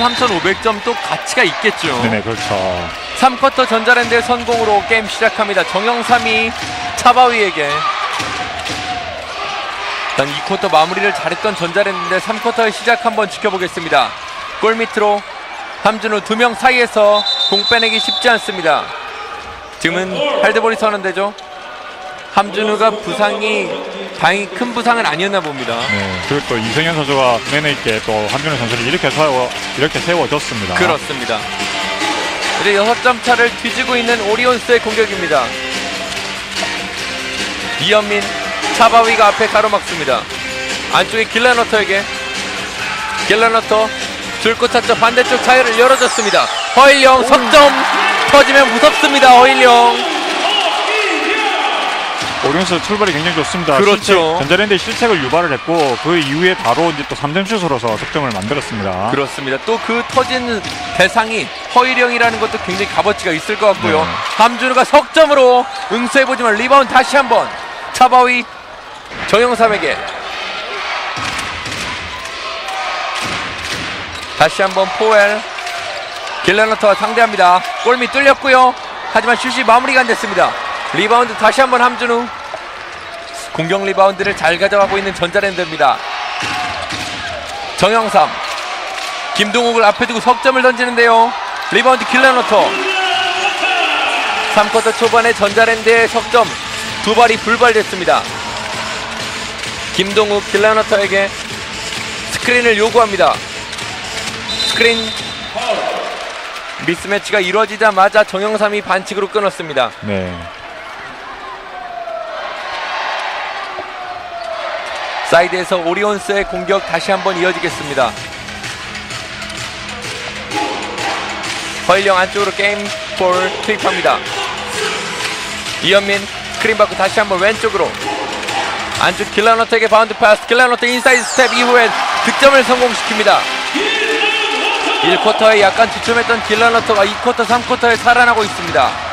3,500점 또 가치가 있겠죠. 네네 그렇죠. 3쿼터 전자랜드의 선공으로 게임 시작합니다. 정영삼이 차바위에게 일단 2쿼터 마무리를 잘했던 전자랜드인데 3쿼터의 시작 한번 지켜보겠습니다. 골 밑으로 함준우 두 명 사이에서 공 빼내기 쉽지 않습니다. 지금은 할드볼이 선언되죠. 함준우가 부상이 다행히 큰 부상은 아니었나 봅니다. 네 그리고 또 이승현 선수가 매너 있게 또 한준호 선수를 이렇게 세워 이렇게 세워줬습니다. 그렇습니다. 이제 6점 차를 뒤지고 있는 오리온스의 공격입니다. 이현민, 차바위가 앞에 가로막습니다. 안쪽에 길라너터에게 길라너터 줄곧 찾죠 반대쪽 자유를 열어줬습니다. 허일영 석점 터지면 무섭습니다. 허일영 오리온스 출발이 굉장히 좋습니다. 그렇죠. 실책, 전자랜드의 실책을 유발을 했고 그 이후에 바로 이제 또 3점 슛으로서 득점을 만들었습니다. 그렇습니다. 또 그 터진 대상이 허일영이라는 것도 굉장히 값어치가 있을 것 같고요. 네. 함준우가 석점으로 응수해보지만 리바운드 다시 한번 차바위 정영삼에게 다시 한번 포엘 길레너터와 상대합니다. 골밑 뚫렸고요. 하지만 슛이 마무리가 안 됐습니다. 리바운드 다시 한번 함준우 공격 리바운드를 잘 가져가고 있는 전자랜드입니다. 정영삼 김동욱을 앞에 두고 석점을 던지는데요. 리바운드 길라노터. 3쿼터 초반에 전자랜드의 석점 두 발이 불발됐습니다. 김동욱 길라노터에게 스크린을 요구합니다. 스크린 미스매치가 이루어지자마자 정영삼이 반칙으로 끊었습니다. 네. 사이드에서 오리온스의 공격 다시 한번 이어지겠습니다. 허일영 안쪽으로 게임 볼 투입합니다. 이현민 스크린 받고 다시 한번 왼쪽으로 안쪽 길라노트에게 바운드 패스 길라노트 인사이드 스텝 이후에 득점을 성공시킵니다. 1쿼터에 약간 주춤했던 길라노트가 2쿼터 3쿼터에 살아나고 있습니다.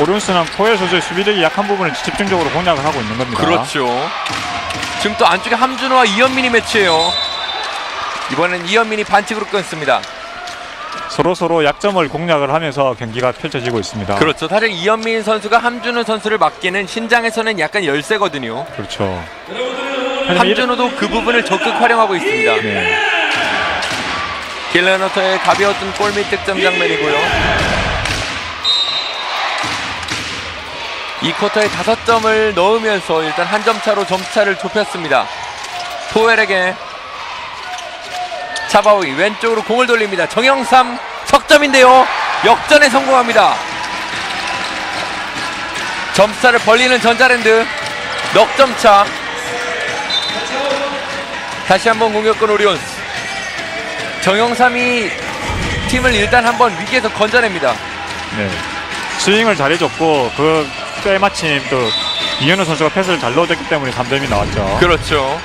오리온스는 포엘 선수의 수비력이 약한 부분을 집중적으로 공략을 하고 있는 겁니다. 그렇죠. 지금 또 안쪽에 함준호와 이현민이 매치해요. 이번엔 이현민이 반칙으로 끊습니다. 서로 서로 약점을 공략을 하면서 경기가 펼쳐지고 있습니다. 그렇죠. 사실 이현민 선수가 함준호 선수를 맡기는 신장에서는 약간 열세거든요. 그렇죠. 함준호도 그 부분을 적극 활용하고 있습니다. 네. 길레너터의 가벼웠던 골밑 득점 장면이고요. 이 쿼터에 다섯 점을 넣으면서 일단 한 점 차로 점차를 좁혔습니다. 포엘에게 차바위 왼쪽으로 공을 돌립니다. 정영삼 석점인데요. 역전에 성공합니다. 점차를 벌리는 전자랜드 넉점 차. 다시 한번 공격권 오리온스. 정영삼이 팀을 일단 한번 위기에서 건져냅니다. 네. 스윙을 잘해줬고 그 때마침 또 이현우 선수가 패스를 잘 넣어줬기 때문에 3점이 나왔죠. 그렇죠.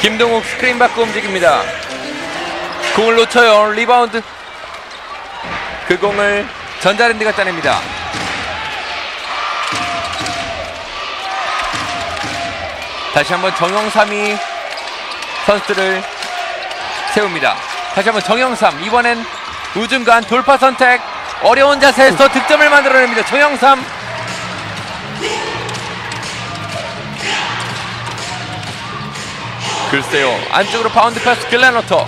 김동욱 스크린 받고 움직입니다. 공을 놓쳐요. 리바운드. 그 공을 전자랜드가 따냅니다. 다시 한번 정영삼이 선수들을 세웁니다. 다시 한번 정영삼 이번엔 우중간 돌파 선택 어려운 자세에서 득점을 만들어냅니다. 정영삼. 글쎄요. 안쪽으로 바운드 패스 길레너터.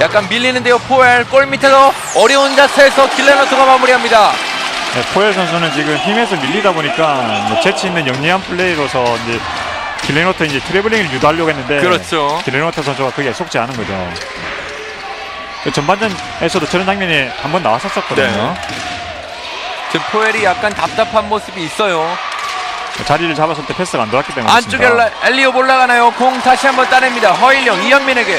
약간 밀리는데요. 포엘 골 밑에서 어려운 자세에서 길레너터가 마무리합니다. 네, 포엘 선수는 지금 힘에서 밀리다 보니까 뭐 재치 있는 영리한 플레이로서 이제 길레노트 이제 트래블링을 유도하려고 했는데 그렇죠. 길레노트 선수가 그게 속지 않은 거죠. 그 전반전에서도 저런 장면이 한 번 나왔었거든요. 네. 지금 포엘이 약간 답답한 모습이 있어요 자리를 잡았을 때 패스가 안 들어왔기 때문에 안쪽에 엘리옵 올라가나요 공 다시 한번 따냅니다 허일영 이현민에게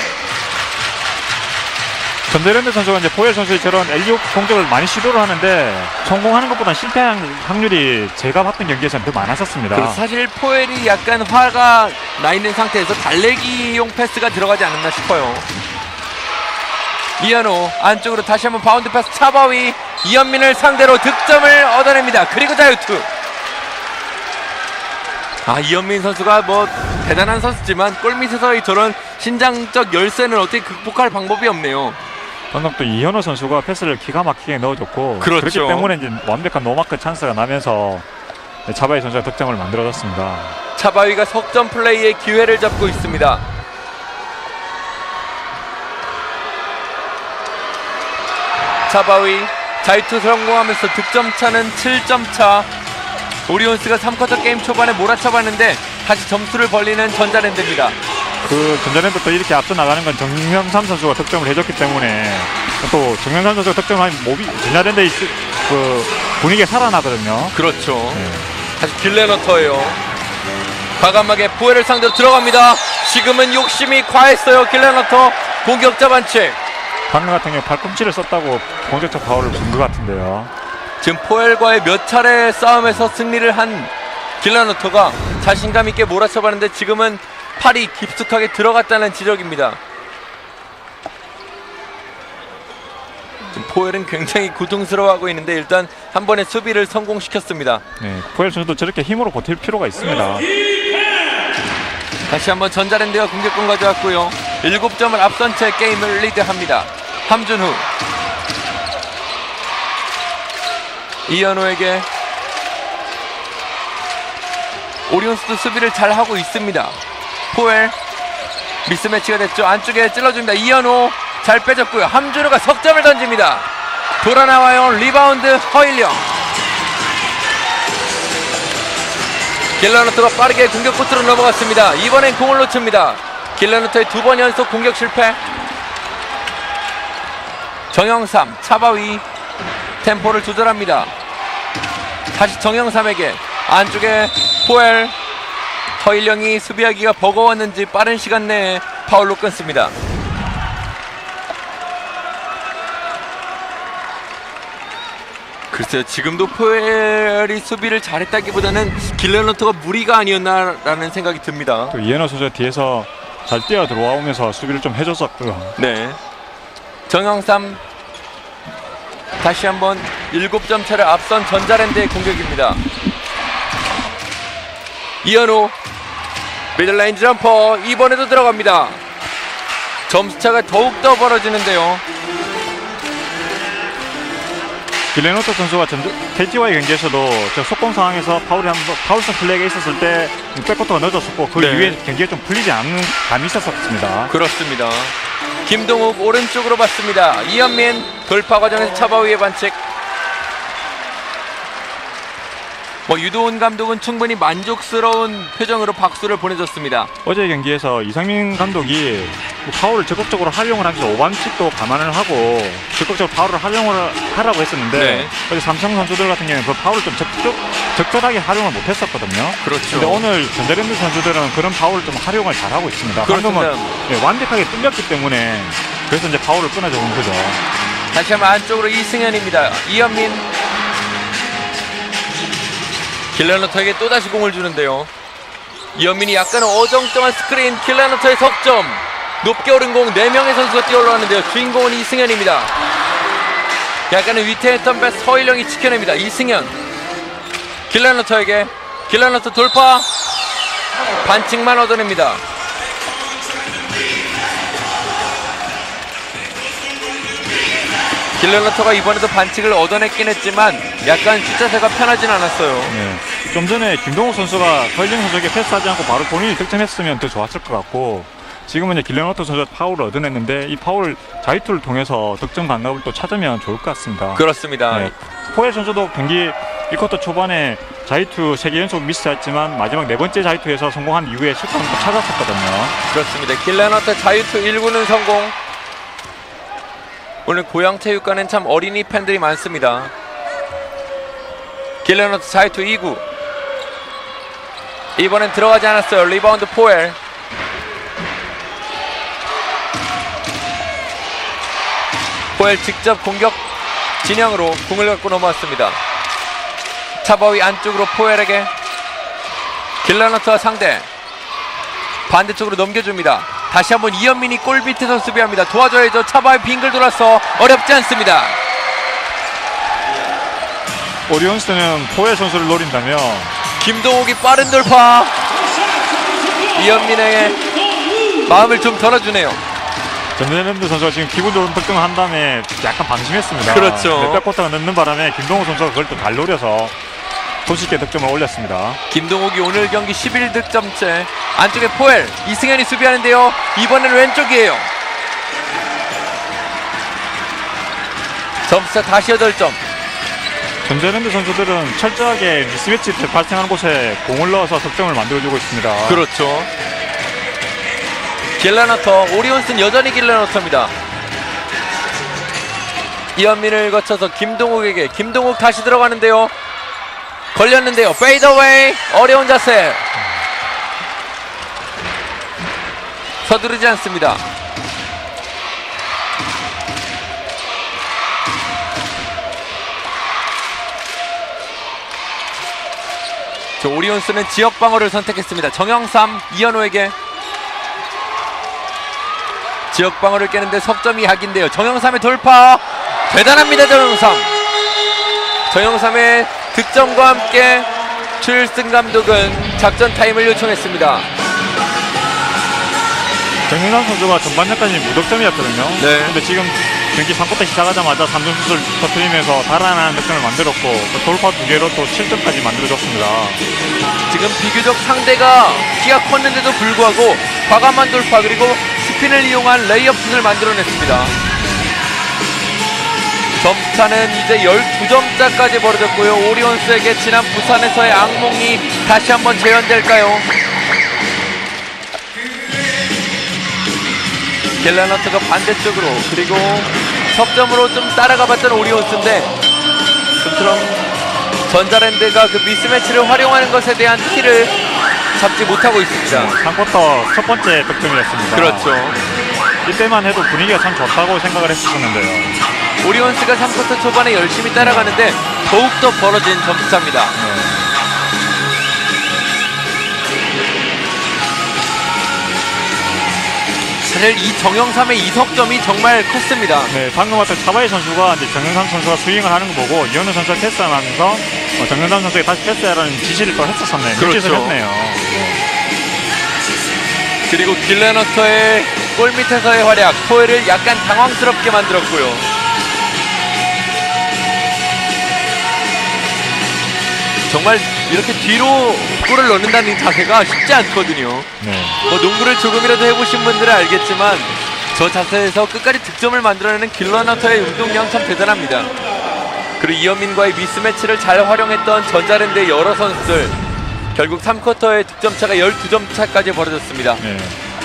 전대랜드 선수가 이제 포엘 선수의 저런 엘리오 공격을 많이 시도를 하는데 성공하는 것보다 실패한 확률이 제가 봤던 경기에서는 더 많았었습니다. 그리고 사실 포엘이 약간 화가 나 있는 상태에서 달래기용 패스가 들어가지 않았나 싶어요. 이현우 안쪽으로 다시 한번 바운드 패스 차바위 이현민을 상대로 득점을 얻어냅니다. 그리고 자유투. 아 이현민 선수가 뭐 대단한 선수지만 골밑에서의 저런 신장적 열쇠는 어떻게 극복할 방법이 없네요. 방금 또 이현호 선수가 패스를 기가 막히게 넣어줬고 그렇죠. 그렇기 때문에 이제 완벽한 노마크 찬스가 나면서 차바이 선수가 득점을 만들어줬습니다. 차바위가 석점 플레이의 기회를 잡고 있습니다. 차바위 자유투 성공하면서 득점 차는 7점 차. 오리온스가 3쿼터 게임 초반에 몰아쳐봤는데 다시 점수를 벌리는 전자랜드입니다. 그 전자랜드 또 이렇게 앞서 나가는 건 정명삼 선수가 득점을 해줬기 때문에 또 정명삼 선수가 득점하면 몸이 전자랜드의 스- 그 분위기가 살아나거든요. 그렇죠. 네. 다시 길레너터예요. 과감하게 포에를 상대로 들어갑니다. 지금은 욕심이 과했어요. 길레너터 공격자 반칙. 방금 같은 경우 팔꿈치를 썼다고 공격적 파울을 본 것 같은데요. 지금 포엘과의 몇 차례 싸움에서 승리를 한 길라노토가 자신감 있게 몰아쳐봤는데 지금은 팔이 깊숙하게 들어갔다는 지적입니다. 지금 포엘은 굉장히 고통스러워하고 있는데 일단 한 번의 수비를 성공시켰습니다. 네, 포엘 선수도 저렇게 힘으로 버틸 필요가 있습니다. 다시 한번 전자랜드가 공격권 가져왔고요. 7점을 앞선 채 게임을 리드합니다. 함준후 이현호에게 오리온스도 수비를 잘 하고 있습니다. 포엘 미스매치가 됐죠. 안쪽에 찔러줍니다. 이현호 잘 빼줬고요. 함준호가 석점을 던집니다. 돌아 나와요. 리바운드 허일령. 길라노트가 빠르게 공격 코트로 넘어갔습니다. 이번엔 공을 놓칩니다. 길라노트의 두 번 연속 공격 실패. 정영삼 차바위 템포를 조절합니다. 다시 정영삼에게 안쪽에 포엘 허일령이 수비하기가 버거웠는지 빠른 시간 내에 파울로 끊습니다. 글쎄요 지금도 포엘이 수비를 잘했다기보다는 길레노트가 무리가 아니었나라는 생각이 듭니다. 또 이현호 선수가 뒤에서 잘 뛰어 들어오면서 수비를 좀 해줬었고요. 네. 정영삼 다시 한번 7점 차를 앞선 전자랜드의 공격입니다. 이현우 미들라인 점퍼 이번에도 들어갑니다. 점수차가 더욱더 벌어지는데요. 길레노토 선수가 KT와의 경기에서도 저 속공 상황에서 파울이 한번 파울성 플레이가 있었을 때 백코트가 넣어줬었고 그 네. 이후에 경기가 좀 풀리지 않는 감이 있었습니다. 그렇습니다. 김동욱 오른쪽으로 봤습니다. 이현민 돌파 과정에서 차바위의 반칙. 뭐 유도훈 감독은 충분히 만족스러운 표정으로 박수를 보내줬습니다. 어제 경기에서 이상민 감독이 뭐 파울을 적극적으로 활용을 하면서 오반칙도 감안을 하고 적극적으로 파울을 활용을 하라고 했었는데 네. 어제 삼성 선수들 같은 경우는 그 파울을 좀 적극, 적절하게 활용을 못했었거든요. 그렇죠. 근데 오늘 전자랜드 선수들은 그런 파울을 좀 활용을 잘하고 있습니다. 그렇습니다. 네, 완벽하게 뚫렸기 때문에 그래서 이제 파울을 끊어준 거죠. 다시 한번 안쪽으로 이승현입니다. 이현민 길라노터에게 또다시 공을 주는데요. 이현민이 약간 어정쩡한 스크린 길라노터의 석점 높게 오른 공 4명의 선수가 뛰어올라왔는데요. 주인공은 이승현입니다. 약간의 위태했던 패스 서일령이 지켜냅니다. 이승현 길라노터에게 길라노터 돌파 반칙만 얻어냅니다. 길레너터가 이번에도 반칙을 얻어냈긴 했지만 약간 숫자세가 편하진 않았어요. 네. 좀 전에 김동욱 선수가 허일영 선수에게 패스하지 않고 바로 본인이 득점했으면 더 좋았을 것 같고 지금은 이제 길레노토 선수가 파울을 얻어냈는데 이 파울 자유투를 통해서 득점 감각을 또 찾으면 좋을 것 같습니다. 그렇습니다. 네. 포엘 선수도 경기 1쿼터 초반에 자유투 3개 연속 미스했지만 마지막 네 번째 자유투에서 성공한 이후에 또 찾았었거든요. 그렇습니다. 길레너터 자유투 1구는 성공. 오늘 고양 체육관엔 참 어린이 팬들이 많습니다. 길레너터 자유투 2구. 이번엔 들어가지 않았어요. 리바운드 포엘. 포엘 직접 공격 진영으로 공을 갖고 넘어왔습니다. 차바위 안쪽으로 포엘에게 길라너트와 상대 반대쪽으로 넘겨줍니다. 다시 한번 이현민이 골 밑에서 수비합니다. 도와줘야죠. 차바위 빙글 돌아서 어렵지 않습니다. 오리온스는 포엘 선수를 노린다면 김동욱이 빠른 돌파. 이현민의 마음을 좀 덜어주네요. 전대랜드 선수가 지금 기분 좋은 득점을 한 다음에 약간 방심했습니다. 그렇죠. 몇백 쿼터가 늦는 바람에 김동호 선수가 그걸 또 잘 노려서 손쉽게 득점을 올렸습니다. 김동욱이 오늘 경기 11득점째 안쪽에 포엘 이승현이 수비하는데요. 이번에는 왼쪽이에요. 점수차 다시 8점. 전대랜드 선수들은 철저하게 미스매치 때 발생하는 곳에 공을 넣어서 득점을 만들어주고 있습니다. 그렇죠. 길라너터 오리온스는 여전히 길라너터입니다. 이현민을 거쳐서 김동욱에게 김동욱 다시 들어가는데요. 걸렸는데요. 페이더웨이 어려운 자세. 서두르지 않습니다. 저 오리온스는 지역 방어를 선택했습니다. 정영삼 이현호에게 지역 방어를 깨는데 석점이 약인데요. 정영삼의 돌파 대단합니다. 정영삼. 정영삼의 득점과 함께 출승 감독은 작전 타임을 요청했습니다. 정윤환 선수가 전반전까지 무득점이었거든요. 네. 근데 지금 경기 3쿼터 시작하자마자 3점 슛을 터뜨리면서 달아나는 득점을 만들었고 또 돌파 두 개로 또 7점까지 만들어줬습니다. 지금 비교적 상대가 키가 컸는데도 불구하고 과감한 돌파 그리고 스핀을 이용한 레이업 슛을 만들어냈습니다. 점차는 이제 12점차까지 벌어졌고요. 오리온스에게 지난 부산에서의 악몽이 다시 한번 재현될까요? 갤라너트가 반대쪽으로 그리고 석점으로 좀 따라가봤던 오리온스인데 좀처럼 전자랜드가 그 미스매치를 활용하는 것에 대한 키를 잡지 못하고 있습니다. 3쿼터 첫 번째 득점이었습니다. 그렇죠. 이때만 해도 분위기가 참 좋다고 생각을 했었는데요. 오리온스가 3쿼터 초반에 열심히 따라가는데 더욱더 벌어진 점수차입니다. 사실 이 정영삼의 이석점이 정말 컸습니다. 네, 방금 왔던 차바이 선수가 이제 정현삼 선수가 스윙을 하는 거 보고 이현우 선수가 패스하면서 어, 정현삼 선수에게 다시 패스하라는 지시를 또 했었었네요. 그렇죠. 했네요. 그리고 딜레너터의 골 밑에서의 활약, 포에를 약간 당황스럽게 만들었고요. 정말 이렇게 뒤로 골을 넣는다는 이 자세가 쉽지 않거든요. 네. 뭐 농구를 조금이라도 해보신 분들은 알겠지만 저 자세에서 끝까지 득점을 만들어내는 길러너터의 운동량 참 대단합니다. 그리고 이현민과의 미스매치를 잘 활용했던 전자랜드의 여러 선수들 결국 3쿼터의 득점 차가 12점 차까지 벌어졌습니다. 네.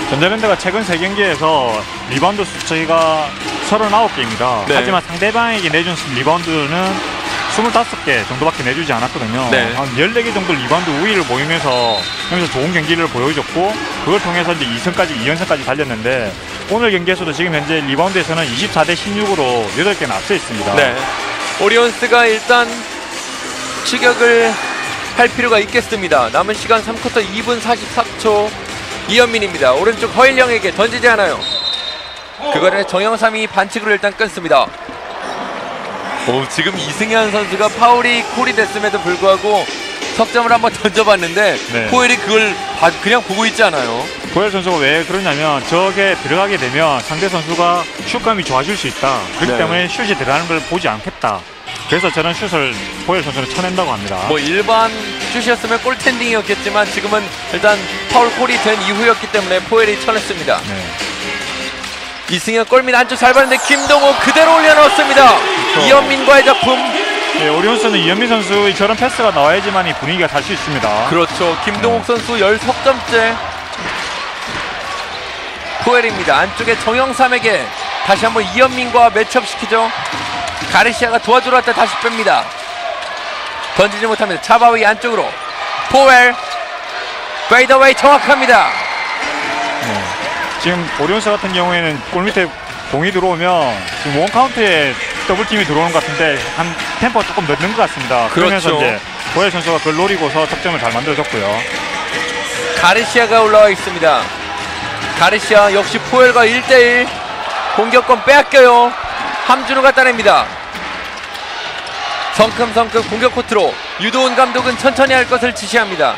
전자랜드가 최근 세 경기에서 리바운드 수치가 39개입니다. 네. 하지만 상대방에게 내준 리바운드는 25개 정도밖에 내주지 않았거든요. 네. 한 14개 정도 리바운드 우위를 보이면서 여기서 좋은 경기를 보여줬고 그걸 통해서 이제 2승까지 2연승까지 달렸는데 오늘 경기에서도 지금 현재 리바운드에서는 24대 16으로 8개나 앞서 있습니다. 네. 오리온스가 일단 추격을 할 필요가 있겠습니다. 남은 시간 3쿼터 2분 44초 이현민입니다. 오른쪽 허일영에게 던지지 않아요. 그거를 정영삼이 반칙으로 일단 끊습니다. 오, 지금 이승현 선수가 파울이 콜이 됐음에도 불구하고 석점을 한번 던져봤는데 네. 포엘이 그걸 봐- 그냥 보고 있지 않아요. 고엘 선수가 왜 그러냐면 저게 들어가게 되면 상대 선수가 슛감이 좋아질 수 있다. 그렇기 네. 때문에 슛이 들어가는 걸 보지 않겠다. 그래서 저는 슛을 고엘 선수는 쳐낸다고 합니다. 뭐 일반 슛이었으면 골텐딩이었겠지만 지금은 일단 파울 콜이 된 이후였기 때문에 포엘이 쳐냈습니다. 네. 이승현 골밑 안쪽 잘 봤는데 김동호 그대로 올려놓습니다. 이현민과의 작품. 네, 오리온스는 이현민 선수의 저런 패스가 나와야지만 이 분위기가 달 수 있습니다. 그렇죠. 김동욱 선수 10석점째. 포엘입니다. 안쪽에 정영삼에게 다시 한번 이현민과 매치업 시키죠. 가르시아가 도와주러 왔다 다시 뺍니다. 던지지 못합니다. 차바위 안쪽으로. 포엘. 페이더웨이 정확합니다. 네. 지금 오리온스 같은 경우에는 골 밑에 공이 들어오면 지금 원 카운트에 더블 팀이 들어오는 것 같은데 한 템포 조금 늦는 것 같습니다. 그러면서 그렇죠. 이제 고엘 선수가 그걸 노리고서 득점을 잘 만들어줬고요. 가르시아가 올라와 있습니다. 가르시아 역시 포엘과 1대1 공격권 빼앗겨요. 함준호가 따냅니다. 성큼성큼 공격 코트로 유도훈 감독은 천천히 할 것을 지시합니다.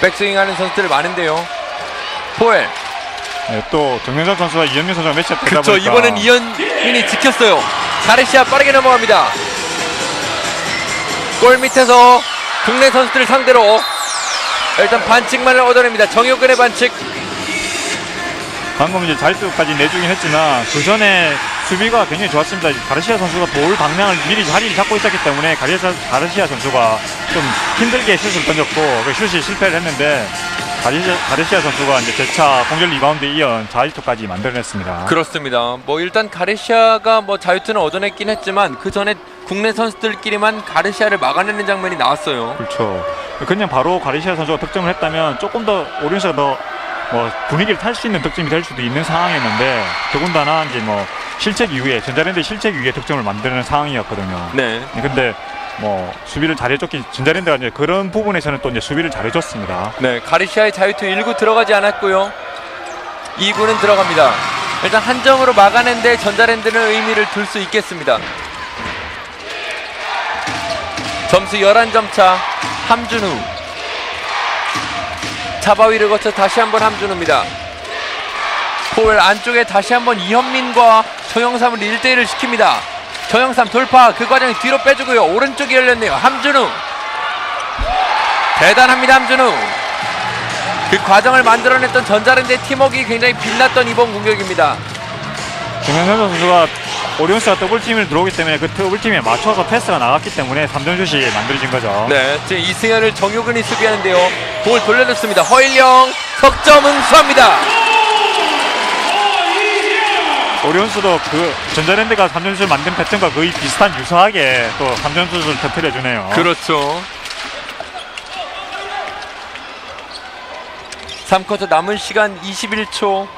백스윙하는 선수들 많은데요. 포엘. 네, 또 정명선 선수와 이현민 선수가 매치업 되다 그쵸 보니까 이번엔 이현민이 지켰어요. 가르시아 빠르게 넘어갑니다. 골 밑에서 국내 선수들 상대로 일단 반칙만을 얻어냅니다. 정효근의 반칙. 방금 이제 자유투까지 내주긴 했지만 그 전에 수비가 굉장히 좋았습니다. 가르시아 선수가 볼 방향을 미리 자리를 잡고 있었기 때문에 가르시아, 가르시아 선수가 좀 힘들게 슛을 던졌고 그 슛이 실패를 했는데 가르시아, 가르시아 선수가 이제 재차 공격 리바운드 이은 자유투까지 만들어냈습니다. 그렇습니다. 뭐 일단 가르시아가 뭐 자유투는 얻어냈긴 했지만 그 전에 국내 선수들끼리만 가르시아를 막아내는 장면이 나왔어요. 그렇죠. 그냥 바로 가르시아 선수가 득점을 했다면 조금 더 오리온스가 더뭐 분위기를 탈 수 있는 득점이 될 수도 있는 상황이었는데 더군다나 이제 뭐 실책 이후에 전자랜드 실책 이후에 득점을 만드는 상황이었거든요. 네. 근데 뭐 수비를 잘해줬기 전자랜드가 이제 그런 부분에서는 또 이제 수비를 잘해줬습니다. 네, 가르시아의 자유투 1구 들어가지 않았고요. 2구는 들어갑니다. 일단 한 점으로 막아낸데 전자랜드는 의미를 둘 수 있겠습니다. 점수 11점 차 함준우 차바위를 거쳐 다시 한번 함준우입니다. 포엘 안쪽에 다시 한번 이현민과 정영삼을 1대1을 시킵니다. 정영삼 돌파 그 과정에 뒤로 빼주고요. 오른쪽이 열렸네요. 함준우 대단합니다 함준우 그 과정을 만들어냈던 전자랜드의 팀워크가 굉장히 빛났던 이번 공격입니다. 정현선 선수가 오리온스가 더블팀을 들어오기 때문에 그 더블팀에 맞춰서 패스가 나갔기 때문에 3점슛이 만들어진 거죠. 네, 지금 이승현을 정효근이 수비하는데요. 공을 돌려줬습니다. 허일영 석점 응수합니다. 오리온스도 그 전자랜드가 3점슛을 만든 패턴과 거의 비슷한 유사하게 또 3점슛을 터뜨려주네요. 그렇죠. 3쿼터 남은 시간 21초.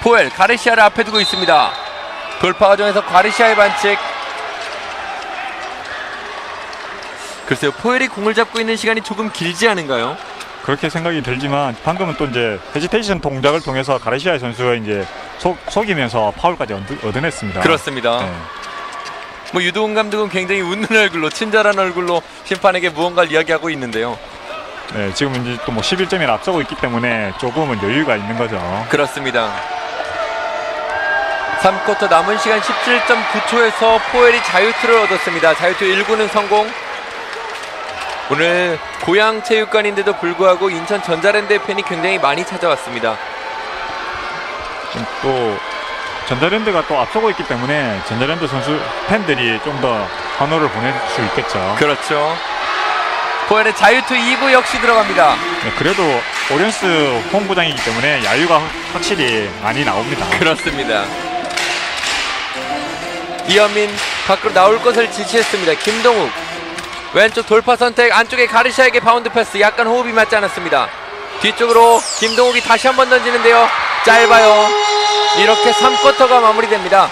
포엘 가르시아를 앞에 두고 있습니다. 돌파 과정에서 가르시아의 반칙. 글쎄요, 포엘이 공을 잡고 있는 시간이 조금 길지 않은가요? 그렇게 생각이 들지만 방금은 또 이제 헤지테이션 동작을 통해서 가르시아 선수가 이제 속, 속이면서 파울까지 얻, 얻어냈습니다. 그렇습니다. 네. 뭐 유도훈 감독은 굉장히 웃는 얼굴로 친절한 얼굴로 심판에게 무언가를 이야기하고 있는데요. 네, 지금 이제 또 뭐 11점이 앞서고 있기 때문에 조금은 여유가 있는 거죠. 그렇습니다. 3쿼터 남은 시간 17.9초에서 포엘이 자유투를 얻었습니다. 자유투 1구는 성공. 오늘 고향 체육관인데도 불구하고 인천 전자랜드의 팬이 굉장히 많이 찾아왔습니다. 좀또 전자랜드가 또 앞서고 있기 때문에 전자랜드 선수 팬들이 좀 더 환호를 보낼 수 있겠죠. 그렇죠. 포엘의 자유투 2구 역시 들어갑니다. 네, 그래도 오리온스 홈구장이기 때문에 야유가 확- 확실히 많이 나옵니다. 그렇습니다. 이현민 밖으로 나올 것을 지시했습니다. 김동욱 왼쪽 돌파 선택 안쪽에 가르샤에게 바운드 패스 약간 호흡이 맞지 않았습니다. 뒤쪽으로 김동욱이 다시 한번 던지는데요. 짧아요. 이렇게 3쿼터가 마무리됩니다.